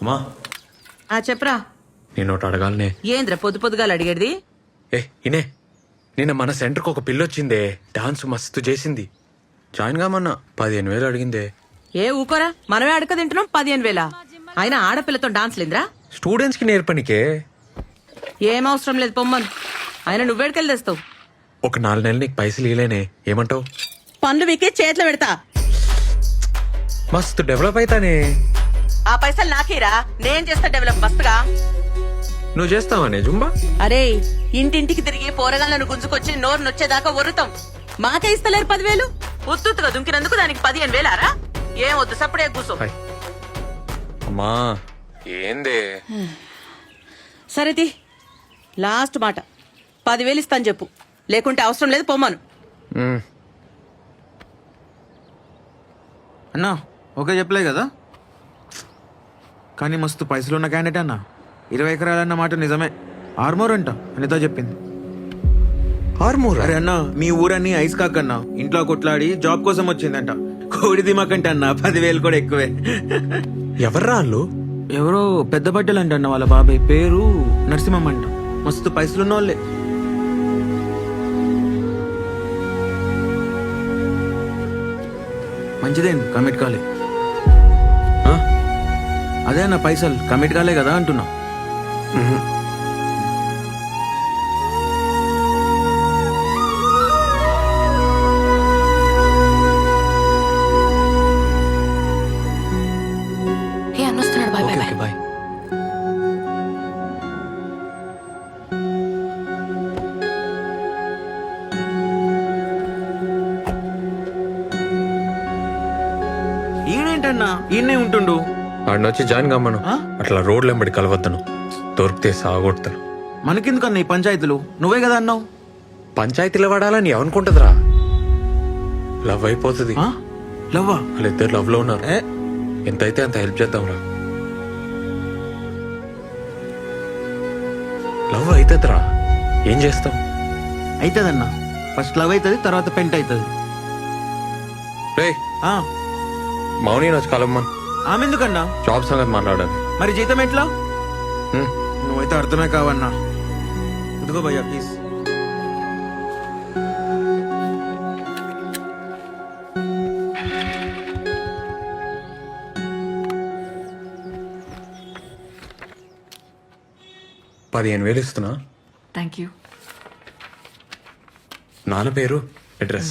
అమ్మా. ఆ చెప్పరా. నేను ఒకటి అడగాలనే. ఏంద్ర పొద్దు పొద్దుగాల అడిగేది? ఏ ఇనే. నిన్న మన సెంటర్కి ఒక పిల్ల వచ్చిందే డాన్స్ మస్తు చేసింది. జాయిన్ కామన్నా పదిహేను వేలు అడిగిందే. ఏ ఊకోరా మనమే అడక తింటున్నాం పదిహేను వేల? అయినా ఆడపిల్లతో డాన్స్ లేదురా? స్టూడెంట్స్కి నేర్పనికే. ఏం అవసరం లేదు పొమ్మను. ఆయన నువ్వేడికెళ్ళి తెస్తావు. ఒక నాలుగు నెలలు నీకు పైసలు ఇలేనే ఏమంటావు? పనులు వీకే చేతిలో పెడతా. మస్తు డెవలప్ అవుతానే ఆ పైసలు నాకేరా. నేను చేస్తా డెవలప్ మస్తుగా. నువ్వు చేస్తావానే జుంబా? అరే ఇంటింటికి తిరిగి పోరగాళ్ళను గుంజుకొచ్చి నోరు నొచ్చేదాకా వరుతాం మాకే ఇస్తలేరు పదివేలు? ఉత్తుగా దుంకినందుకు దానికి పదిహేను వేలారా? ఏం వద్దు సప్పుడే కూసో అమ్మా. ఏందే? సరేది లాస్ట్ మాట. పదివేలు ఇస్తాను చెప్పు. లేకుంటే అవసరం లేదు పొమ్మను మ్, అన్నా ఓకే చెప్పలే కదా? కానీ మస్తు పైసలు ఉన్న క్యాండిడేట్ అన్న. ఇరవై ఎకరాలన్న మాట నిజమే. ఆర్మోర్ అంట అనితో చెప్పింది. ఆర్మూర్? అరే అన్న మీ ఊరన్నీ ఐస్ కాక్ అన్న ఇంట్లో కొట్లాడి జాబ్ కోసం వచ్చిందంట. కోడి దిమాకంట అన్న పదివేలు కూడా ఎక్కువే. ఎవర్రా వాళ్ళు? ఎవరో పెద్ద బట్టలు అంట అన్న వాళ్ళ బాబాయ్ పేరు నరసింహం అంట. మస్తు పైసలు ఉన్న వాళ్ళే మంచిదేం కమిట్ కాలే? అదే అన్న పైసలు కమిట్ కాలే కదా అంటున్నా. వాడిని వచ్చి జాయిన్ కమ్మను? అట్లా రోడ్లు వెంబడి కలవద్దను. దొరికితే సాగొడతాను. మనకెందుకన్నా ఈ పంచాయతీలు? నువ్వే కదా అన్నావు. పంచాయతీలో వాడాలని ఎవనుకుంటుందిరా లవ్ అయిపోతుంది? లవ్వా? వాళ్ళిద్దరు లవ్లో ఉన్నారు ఎంతైతే అంత హెల్ప్ చేద్దాంరా. లవ్ అవుతుందిరా ఏం చేస్తాం? అవుతుందన్నా ఫస్ట్ లవ్ అవుతుంది తర్వాత పెంట్ అవుతుంది రే మౌని వచ్చి కలమ్మన్ ఆమె ఎందుకన్నా జాబ్ సంగతి మాట్లాడాలి. మరి జీతం ఎట్లా? హ్మ్. నువ్వైతే అర్థమే కావన్నా. ఇదిగో భయ్యా ప్లీజ్ పదిహేను వేలు ఇస్తున్నా. థ్యాంక్ యూ నాన్న పేరు address.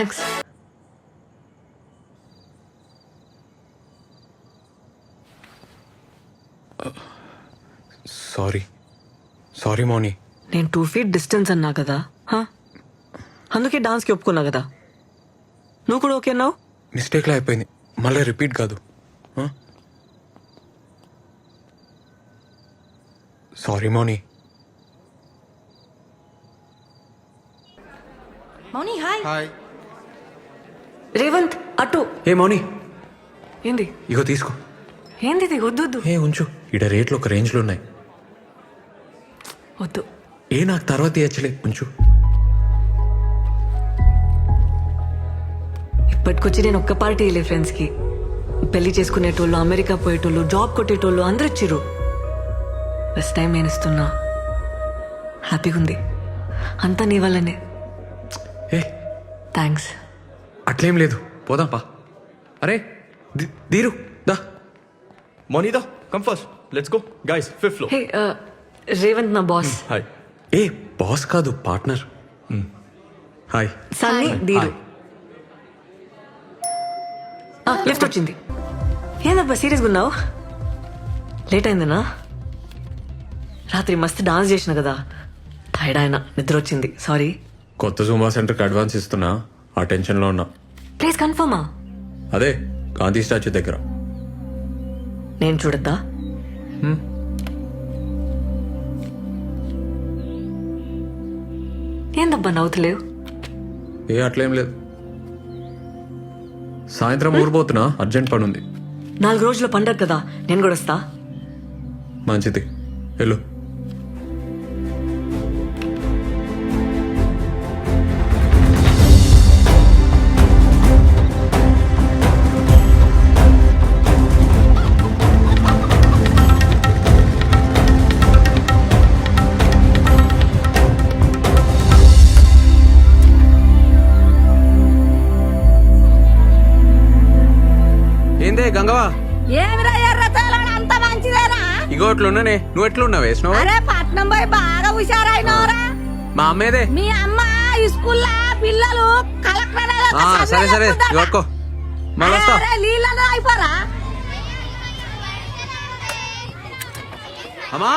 Thanks sorry sorry Mouni నేను టూ ఫీట్ డిస్టెన్స్ అన్నా కదా హా? అందుకే డాన్స్కి ఒప్పుకున్నా కదా. నువ్వు కూడా ఓకే అన్నావు? మిస్టేక్లో అయిపోయింది. మళ్ళీ రిపీట్ కాదు. Sorry Mouni Mouni hi hi అటు. ఏ మౌని. ఏంది? ఇగో తీసుకో. ఏంది ఇది? వద్దు వద్దు. ఏ ఉంచు. ఇడ రేట్లు ఒక రేంజ్లో ఉన్నాయి. వద్దు. ఏ నాకు తర్వాత ఇచ్చలే ఉంచు. ఇప్పటి ఇప్పటికొచ్చి నేను ఒక్క పార్టీ వెళ్ళే ఫ్రెండ్స్కి. పెళ్ళి చేసుకునేటోళ్ళు అమెరికా పోయేటోళ్ళు జాబ్ కొట్టేటోళ్ళు అందరు ఇచ్చిర్రు. ఫస్ట్ టైం నేను ఇస్తున్నా. హ్యాపీగా ఉంది అంతా నీ వల్లనే. ఏ. థ్యాంక్స్ అట్లేం లేదు. పోదాం పా అరే ది- దీరు దా. Monida, come first. Let's go. Guys, fifth floor. హే రేవంత్ నా బాస్ Hi. ఏ బాస్ కాదు partner hi Sunny Dheeru lift వచ్చింది. ఏందబ్బా సీరియస్గా ఉన్నావు? లేట్ అయిందనా? రాత్రి మస్తు డాన్స్ చేసిన కదా. టైర్డ్ ఆయన నిద్ర వచ్చింది. సారీ కొత్త జూమా సెంటర్కి అడ్వాన్స్ ఇస్తున్నా. ఆ టెన్షన్లో ఉన్నా. ప్లీజ్ కన్ఫర్మా? అదే గాంధీ స్టాచ్యూ దగ్గర. నేను చూడద్దా? ఏందబ్బా నవ్వుతలేవు? ఏ అట్లేం లేదు. సాయంత్రం ఊరిపోతున్నా అర్జెంట్ పని ఉంది నాలుగు రోజుల పండగ కదా నేను కూడా వస్తా. మంచిది. వెళ్ళు. ఇగో అట్లున్నానే నువ్వు ఎట్లున్నావు? వేసినావు అరే పట్నం పోయి బాగా హుషారైనవరా. మా అమ్మేదే. మీ అమ్మ ఈ స్కూల్లో పిల్లలు కలెక్టర్ ఆ, సరే సరే. పట్టుకో మళ్ళీ వస్తా. నీళ్ళలో అయిపోరా. అమ్మా.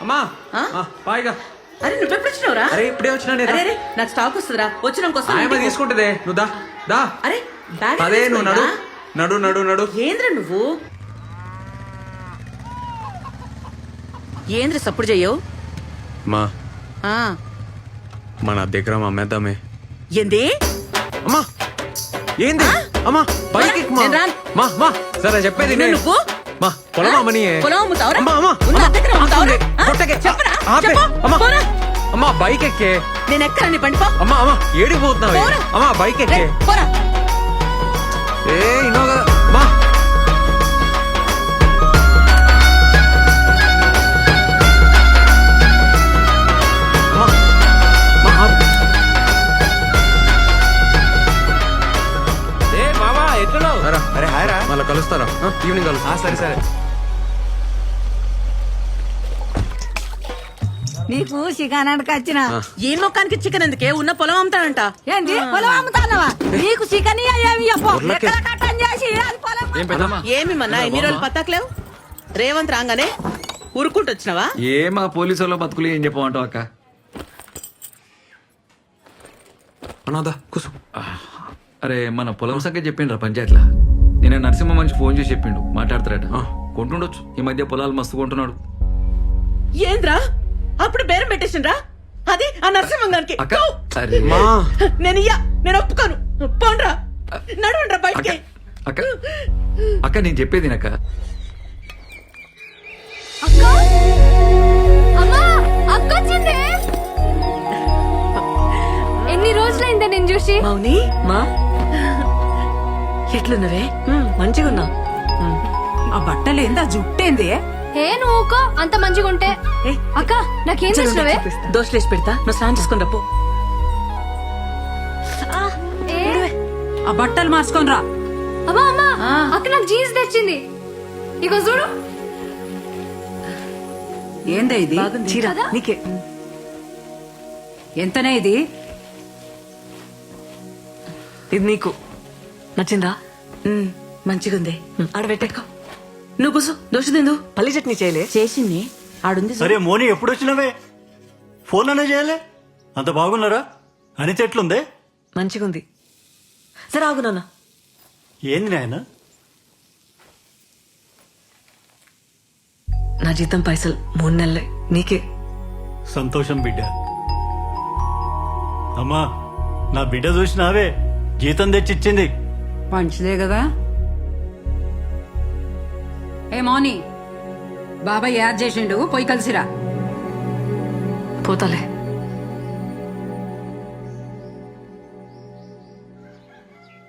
అమ్మా. ఆ? ఆ, పాయిగా అరే నువ్వెప్పుడు వచ్చినావురా అరే ఇప్పుడే వచ్చినా అరే అరే నాకు స్టాక్ వస్తుందిరా. వచ్చినాక తీసుకుంటుందే. నువ్వు దా. దా. అరే బ్యాగ్ అదే నువ్వు నడు. నడు నడు నడు. ఏంద్ర నువ్వు? ఏంద్ర సప్పుడు చెయ్యవు మా ఆ, మన దగ్గర మా అమ్మేద్దామే ఏంది అమ్మా ఏంది అమ్మా పైకి ఎక్కు, మా. నేను రాను. మా మా సరే చెప్పేది నేను. నువ్వు? మా పొలం ఆ? అమ్మనియే పొలం అమ్ముతావురా? అమ్మా అమ్మా ఉన్న అమ్మా, దగ్గర అమ్ముతావురా? ఆపండి. ఆ? కొట్టకే. చెప్పరా? ఆపే. చెప్పు. అమ్మా పోరా. అమ్మా బైక్ ఎక్కే నేను ఎక్కరా నీ బండి పో అమ్మా అమ్మా ఏడికి పోతున్నావే పోరా. అమ్మా బైక్ ఎక్కే పోరా ఏ ఇన్నో కలుస్తారా? ఈవినింగ్ కలుస్తా. సరే సరే. నీకు చికెన్ వచ్చిన ఈ మొక్కానికి చికెన్ ఎందుకే? ఉన్న పొలం అమ్ముతాడంట ఏంటి పొలం అమ్ముతానవా? నీకు చికెన్ ఏమి ఏం ఏమి మన్నా ఎన్ని రోజులు పత్తాకలేవు రేవంత్ రాగానే ఉరుక్కుంటూ వచ్చినావా? ఏ మా పోలీసు వాళ్ళ బతుకులు ఏం చెప్పమంటావు అక్క? అనాదా కూసు. అరే మన పొలం సంగతి చెప్పిండ్రా పంచాయతీలా? నేను నరసింహ మంచి ఫోన్ చేసి చెప్పిండు మాట్లాడతారట. ఆ. కొంటుండొచ్చు. ఈ మధ్య పొలాలు మస్తు కొంటున్నాడు. ఏంద్రా? అప్పుడు బేరం పెట్టేసిండ్రా? అది ఆ నరసింహంగానికి అక్క అరే మా. నేను ఇయ్యా నేను ఒప్పుకోను. పోండ్రా. నడవండ్రా అక్క బయటికి. అక్క అక్క నేను చెప్పేది అక్క? ఎన్ని రోజులైందే నేను చూసి? మౌని మా? ఎట్లున్నవే మంచిగున్నా. ఆ బట్టలు ఏందా? జుట్టేంది ఏ నువ్వు ఊకో, అంత మంచిగా ఉంటే ఏయ్, అక్క నాకేం చేసినవే? దోశలు వేసి పెడతా. నువ్వు స్నానం చేసుకుని రప్పు ఏ, ఆ బట్టలు మార్చుకొని రా. అమ్మా అమ్మా అక్క నాకు జీన్స్ తెచ్చింది. ఇగో చూడు. ఏందే ఇది? చీర. నీకే. ఎంతనే ఇది? ఇది నీకు. నచ్చిందా? మంచిగుంది. ఆడ పెట్టేకో నువ్వు కూసు దోశ తిందు పల్లి చట్నీ చేయలే. చేసింది. ఆడుంది. అరే మోని ఎప్పుడు వచ్చినవే ఫోన్ అనే చేయలే? అంత బాగున్నారా? అని చెట్లుందే మంచిగుంది. సరే ఆగు నాన్న. ఏంది నాయన? నా జీతం పైసలు మూడు నెలలే. నీకే. సంతోషం బిడ్డ. అమ్మా నా బిడ్డ చూసినావే? జీతం తెచ్చిచ్చింది. మంచిదే కదా? ఏ మౌని బాబాయ్ యాడ్ చేసిండు. పోయి కలిసిరా. పోతాలే.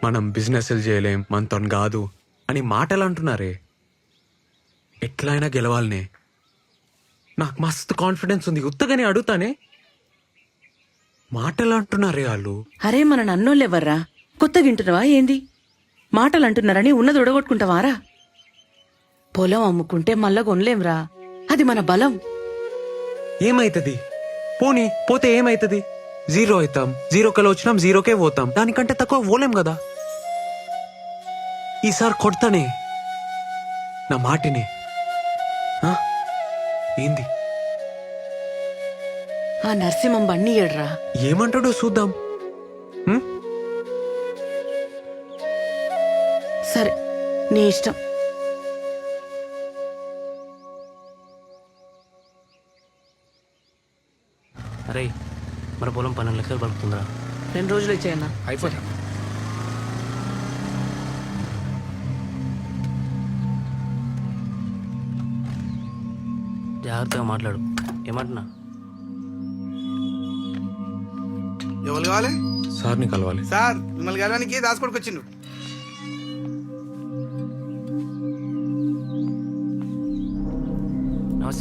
మనం బిజినెస్లు చేయలేం మనతో కాదు అని మాటలు అంటున్నారే ఎట్లయినా గెలవాలనే. నాకు మస్తు కాన్ఫిడెన్స్ ఉంది ఉత్తగానే అడుగుతానే. మాటలు అంటున్నారే వాళ్ళు. అరే మన నన్నోళ్ళెవర్రా? కొత్తగా వింటున్నావా ఏంది? మాటలు అంటున్నారని ఉన్నది ఉడగొట్టుకుంటావారా పొలం అమ్ముకుంటే మళ్ళా కొనలేంరా. అది మన బలం. ఏమైతుంది? పోనీ పోతే ఏమైతుంది? జీరో అవుతాం జీరో కల వచ్చినాం జీరోకే పోతాం. దానికంటే తక్కువ పోలేం కదా? ఈసారి కొడతానే. నా మాటిని. ఆ? ఏంది? ఆ నరసింహం బండి ఏడ్రా. ఏమంటాడో చూద్దాం. నీ ఇష్టం. అరే మన పొలం పన్నెండు లక్షలు పలుకుతుందిరా. రెండు రోజులు ఇచ్చేయన్నా. అయిపోతా జాగ్రత్తగా మాట్లాడు. ఏమంటున్నా? ఎవరు కావాలి? సార్ని కలవాలి. సార్ మిమ్మల్ని కలవడానికి దాచుకోడికి వచ్చిండు.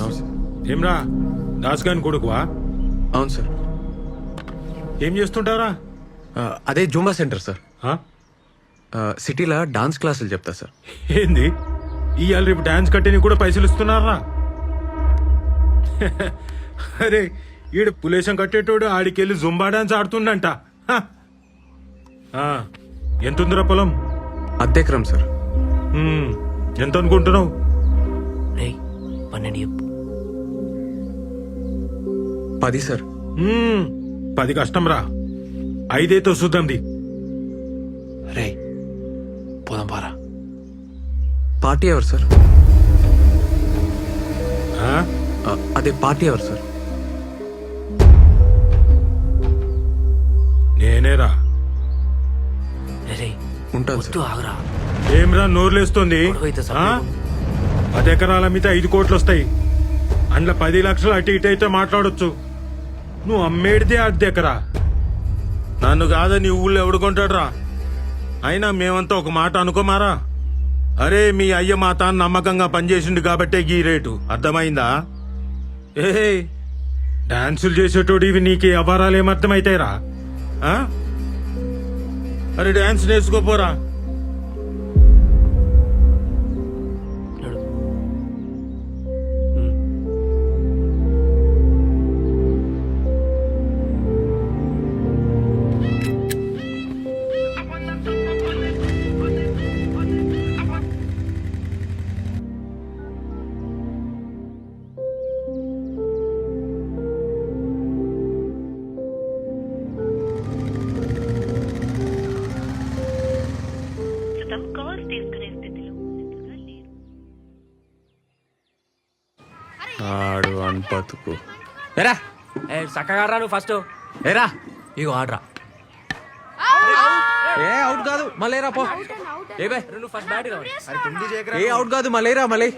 నమస్తే. ఏమ్రా దాస్గాని కొడుకువా? అవును సార్. ఏం చేస్తుంటారా అదే జూంబా సెంటర్ సార్. సిటీలో డాన్స్ క్లాసులు చెప్తా సార్. ఏంది? ఇవాళ రేపు డాన్స్ కట్టేని కూడా పైసలు ఇస్తున్నారా? అరే ఈడ పులేశం కట్టేటోడు ఆడికెళ్ళి జుంబా డాన్స్ ఆడుతుండంట. హ. ఆ, ఎంతుందిరా పొలం? అద్దెకరం సార్. ఎంత అనుకుంటున్నావు పన్నెండు చెప్పు. పది సార్. పది కష్టం రా ఐదేతో చూద్దాంది రే పోదాం పారా. పార్టీ ఎవరు సార్. ఆ? ఆ, అదే పార్టీ ఎవరు సార్. నేనేరా. రే రే ఉంటాను వద్దు సార్. ఆగరా. ఏమ్రా నోర్లేస్తుంది? ఆ? సపరేట్ పది ఎకరాల మీద ఐదు కోట్లు వస్తాయి అందులో పది లక్షలు అటు ఇటు అయితే మాట్లాడొచ్చు. నువ్వు అమ్మేడిదే అర్ధ ఎకరా నన్ను కాదని ఊళ్ళో ఎవడు కొంటాడురా? అయినా మేమంతా ఒక మాట అనుకోమారా? అరే మీ అయ్య మా తాను నమ్మకంగా పనిచేసిండు కాబట్టే గీ రేటు. అర్థమైందా? ఏ డాన్సులు చేసేటోడు ఇవి నీకు అపారాలు ఏమర్థమైతాయిరా రా అరే డాన్స్ నేర్చుకోపోరా. ఆడు అని బతుకు. ఎరా ఏ చక్కగా రా నువ్వు ఫస్ట్ ఏరా? ఇగో ఆడరా. ఏ అవుట్ కాదు. మళ్ళీరా పో. ఏ బే? నువ్వు ఫస్ట్ బ్యాట్ రా ఏ అవుట్ కాదు. మళ్ళీరా మళ్ళీ.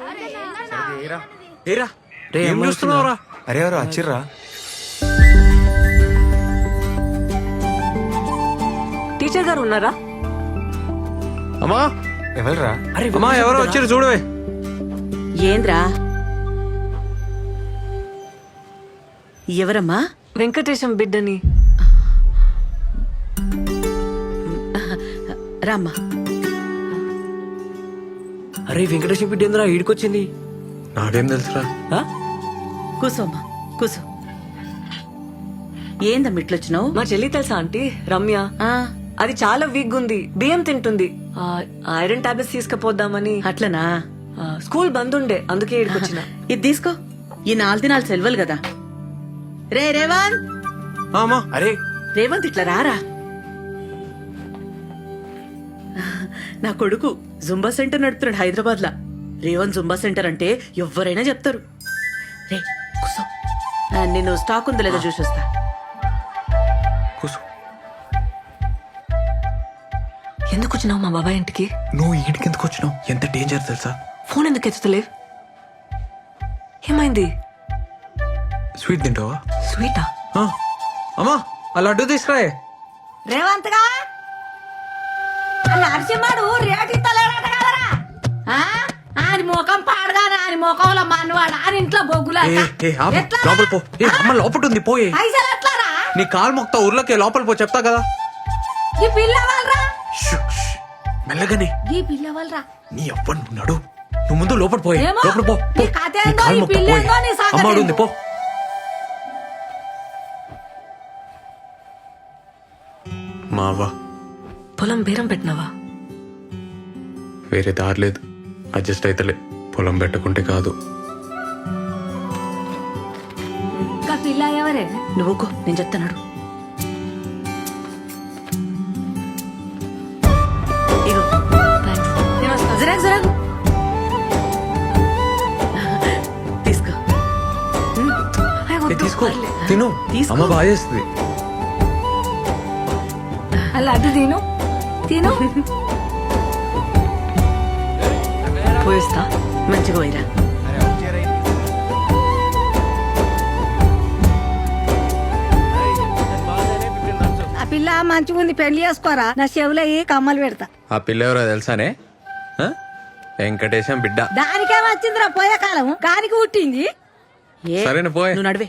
ఏరా రే, ఏం చూస్తున్నావురా? అరే ఎవరు? వచ్చిర్రా టీచర్ గారు ఉన్నారా? అమ్మా. ఎవరురా? అరే అమ్మా ఎవరో వచ్చారు చూడవే ఏంద్రా? ఎవరమ్మా? వెంకటేశం బిడ్డని. రామ్మా. అరే వెంకటేశ్వర బిడ్డ ఏందిరా ఈడికొచ్చింది? నాకేం తెలుసురా. ఆ? కూసోమ్మా కూసో. ఏందమ్మ ఇట్లొచ్చినావు? మా చెల్లి తెలుసా ఆంటీ రమ్య? ఆ, అది చాలా వీక్ ఉంది బియ్యం తింటుంది. ఆ, ఐరన్ టాబ్లెట్స్ తీసుకుపోద్దామని. అట్లనా? ఆ, స్కూల్ బంద్ ఉండే అందుకే ఇది తీసుకో. ఈ నాలుగు దినాలు సెలవులు కదా. రే రేవంత్ అమ్మా. అరే. రేవంత్ ఇట్లా రారా? నా కొడుకు జుంబా సెంటర్ నడుపుతున్నాడు హైదరాబాద్ లా రేవంత్ జుంబా సెంటర్ అంటే ఎవరైనా చెప్తారు. రే కూసో. ఆ, నేను స్టాక్ ఉందో లేదో చూసి వస్తా కూసు. ఎందుకు వచ్చినావు మా బాబాయ్ ఇంటికి? నువ్వు ఈడికి ఎందుకు వచ్చినావు? ఎంత డేంజర్ తెలుసా? ఫోన్ ఎందుకు ఎత్తుతలేవు? ఏమైంది? స్వీట్ తింటావా? స్వీటా ఆ, అమ్మా ఆ లడ్డు తీసుకురాయే రేవంత్గా నరసింహడు రేటు ఇస్తలేడట కదరా ఆ? ఆయన ముఖం పాడగానే ఆయన ముఖంలో మన్నవాడు ఆయన ఇంట్లో బొగ్గులా ఏ ఏ ఆపు. లోపల పో ఏ అమ్మ లోపల ఉంది పోయే పైసలు ఎట్లారా నీ కాలు మొక్తా ఊర్లోకి లోపల పో చెప్తా కదా ఈ పిల్ల వాళ్ళరా షూ, షూ. మెల్లగానే ఈ పిల్ల వాళ్ళరా నీ నువ్వు ముందు లోపల పోయే ఏమో. లోపల పో పో. నీ కథ ఏందో, కాలు నీ మొక్తా, పిల్ల పోయే. ఏందో, నీ సంగతి అమ్మ ఏందో. మావా. పొలం బేరం పెట్టినావా? వేరే దారి లేదు. అడ్జస్ట్ అయితలే. పొలం పెట్టుకుంటే కాదు. ఇంకా పిల్ల ఎవరే నువ్వుకో నేను చెప్తున్నాడు తీసుకో. తిను. తీసుకో. అమ్మ బాగా చేస్తుంది అలా అటు తిను. తిను. పోయిస్తా. మంచిగా పోయిరా. ఆ పిల్ల మంచిగా ఉంది పెళ్ళి చేసుకోరా. నా చెవులో ఈ కమ్మలు పెడతా. ఆ పిల్ల ఎవరో తెలుసానే? ఆ? వెంకటేశం బిడ్డ. దానికేం వచ్చిందిరా పోయే కాలం కానికి పుట్టింది? ఏ? సరేనా పోయే. నువ్వు నడివే.